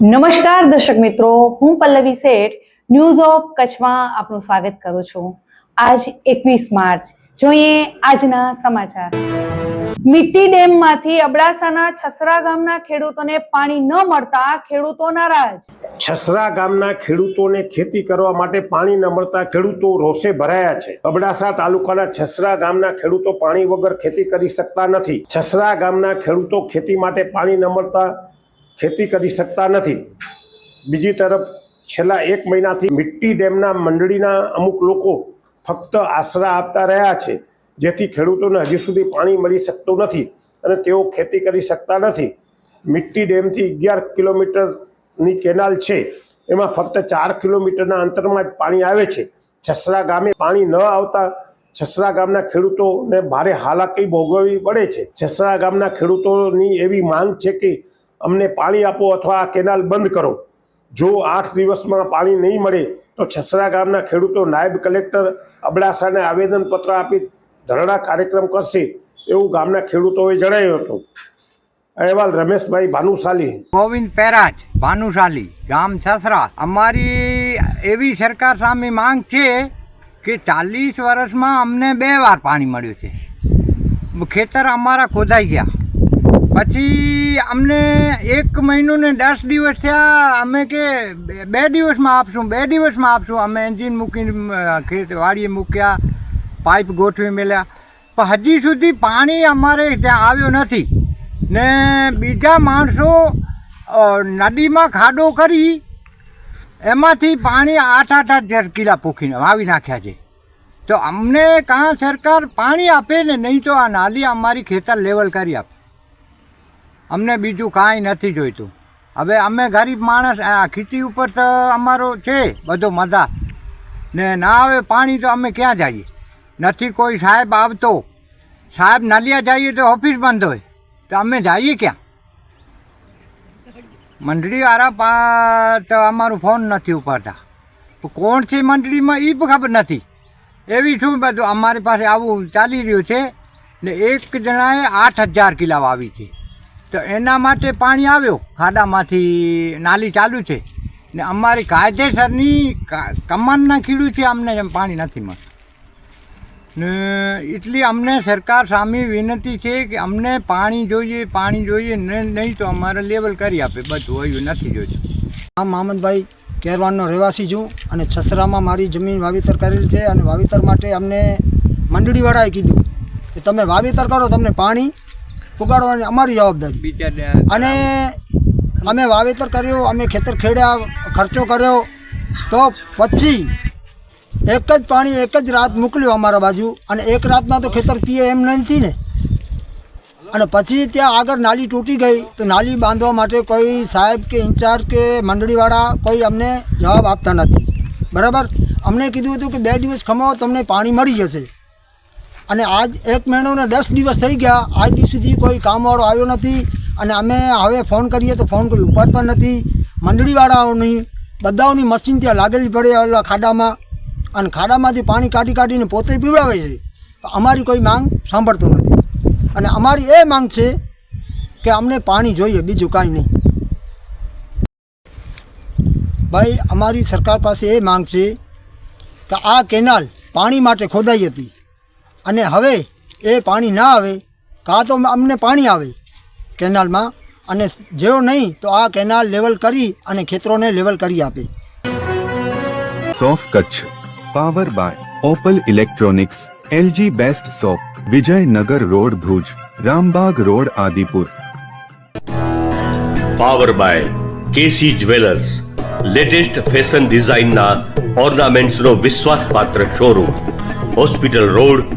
નમસ્કાર દર્શક મિત્રો, હું પલ્લવી શેઠ ન્યૂઝ ઓફ કચ્છમાં આપનું સ્વાગત કરું છું. આજ એકવીસ માર્ચ, જોઈએ આજના સમાચાર. મિટ્ટી ડેમમાંથી અબડાસાના છસરા ગામના ખેડૂતોને પાણી ન મળતા ખેડૂતો નારાજ. છસરા ગામના ખેડૂતોને ખેતી કરવા માટે પાણી ન મળતા ખેડૂતો રોષે ભરાયા છે. અબડાસા તાલુકાના છસરા ગામના ખેડૂતો પાણી વગર ખેતી કરી શકતા નથી. છસરા ગામના ખેડૂતો ખેતી માટે પાણી ન મળતા ખેતી કરી શકતા નથી. બીજી તરફ, છેલ્લા એક મહિનાથી મિટ્ટી ડેમના મંડળીના અમુક લોકો ફક્ત આશરા આપતા રહ્યા છે, જેથી ખેડૂતોને હજી સુધી પાણી મળી શકતું નથી અને તેઓ ખેતી કરી શકતા નથી. મિટ્ટી ડેમથી અગિયાર કિલોમીટરની કેનાલ છે. એમાં ફક્ત ચાર કિલોમીટરના અંતરમાં જ પાણી આવે છે. છસરા ગામે પાણી ન આવતા છસરા ગામના ખેડૂતોને ભારે હાલાકી ભોગવવી પડે છે. છસરા ગામના ખેડૂતોની એવી માંગ છે કે અમને પાણી આપો અથવા આ કેનાલ બંધ કરો. જો આઠ દિવસમાં પાણી નહીં મળે, તો છસરા ગામના ખેડૂતો નાયબ કલેક્ટર અબડાસાને આવેદનપત્ર આપી ધરણા કાર્યક્રમ કરશે એવું ગામના ખેડૂતોએ જણાવ્યું હતું. અહેવાલ રમેશભાઈ ભાનુશાલી. ગોવિંદ પેરાજ ભાનુશાલી, ગામ છસરા. અમારી એવી સરકાર સામે માંગ છે કે ચાલીસ વર્ષમાં અમને બે વાર પાણી મળ્યું છે. ખેતર અમારા ખોદાઈ ગયા. પછી અમને એક મહિનો ને દસ દિવસ થયા. અમે કે બે- દિવસમાં આપશું, બે દિવસમાં આપશું. અમે એન્જિન મૂકીને ખેત, વાડીએ મૂક્યા, પાઇપ ગોઠવી મેલ્યા. પણ હજી સુધી પાણી અમારે ત્યાં આવ્યો નથી. ને બીજા માણસો નદીમાં ખાડો કરી એમાંથી પાણી આઠ આઠ આઠ જરકીલા પોખીને વાવી નાખ્યા છે. તો અમને કાં સરકાર પાણી આપે ને નહીં તો આ નાલી અમારી ખેતર લેવલ કરી આપે. અમને બીજું કાંઈ નથી જોઈતું. હવે અમે ગરીબ માણસ, આ ખેતી ઉપર તો અમારો છે બધો મજા. ને ના આવે પાણી તો અમે ક્યાં જઈએ? નથી કોઈ સાહેબ આવતો. સાહેબ નલિયા જઈએ તો ઓફિસ બંધ હોય. તો અમે જઈએ ક્યાં? મંડળીવાળા પા તો અમારું ફોન નથી ઉપાડતા. કોણ છે મંડળીમાં એ પણ ખબર નથી. એવી શું બધું? અમારી પાસે આવું ચાલી રહ્યું છે ને એક જણાએ આઠ હજાર કિલા વાવી છે. તો એના માટે પાણી આવ્યો. ખાડામાંથી નાલી ચાલુ છે. ને અમારી કાયદેસરની કમાનના ખીડું છે અમને એમ પાણી નથી મળતું. ને એટલી અમને સરકાર સામે વિનંતી છે કે અમને પાણી જોઈએ પાણી જોઈએ, ને નહીં તો અમારે લેવલ કરી આપે. બધું હોયું નથી જોઈતું આ મહમદભાઈ કેરવાનનો રહેવાસી છું અને છસરામાં મારી જમીન વાવેતર કરેલી છે અને વાવેતર માટે અમને મંડળીવાળાએ કીધું કે તમે વાવેતર કરો, તમને પાણી પુગાડવાની અમારી જવાબદારી. અને અમે વાવેતર કર્યું અમે ખેતર ખેડ્યા ખર્ચો કર્યો. તો પછી એક જ પાણી એક જ રાત મોકલ્યું અમારા બાજુ. અને એક રાતમાં તો ખેતર પીએ એમ નથી ને. અને પછી ત્યાં આગળ નાલી તૂટી ગઈ. તો નાલી બાંધવા માટે કોઈ સાહેબ કે ઇન્ચાર્જ કે મંડળીવાળા કોઈ અમને જવાબ આપતા નથી. બરાબર? અમને કીધું હતું કે બે દિવસ ખમાવો તમને પાણી મળી જશે. અને આજ એક મહિનો દસ દિવસ થઈ ગયા. આજ દિવસ સુધી કોઈ કામવાળો આવ્યો નથી અને અમે હવે ફોન કરીએ તો ફોન કોઈ ઉપાડતા નથી. મંડળીવાળાઓની બધાઓની મશીન ત્યાં લાગેલી પડે ઓલા ખાડામાં અને ખાડામાંથી પાણી કાઢી કાઢીને પોતે પીવડાવે છે. અમારી કોઈ માંગ સાંભળતું નથી. અને અમારી એ માંગ છે કે અમને પાણી જોઈએ, બીજું કાંઈ નહીં. ભાઈ, અમારી સરકાર પાસે એ માંગ છે કે આ કેનાલ પાણી માટે ખોદાઈ હતી. અને હવે એ પાણી ના આવે કાં તો અમને પાણી આવે કેનાલમાં અને જેવો નહીં તો આ કેનાલ લેવલ કરી અને ખેતરોને લેવલ કરી આપે. સોફ Kutch power by Opal electronics LG best shop Vijaynagar road Bhuj Rambag road Adipur. Power by KC jewellers latest fashion ડિઝાઇનના ઓર્નામેન્ટ્સનો વિશ્વાસપાત્ર શોરૂમ હોસ્પિટલ રોડ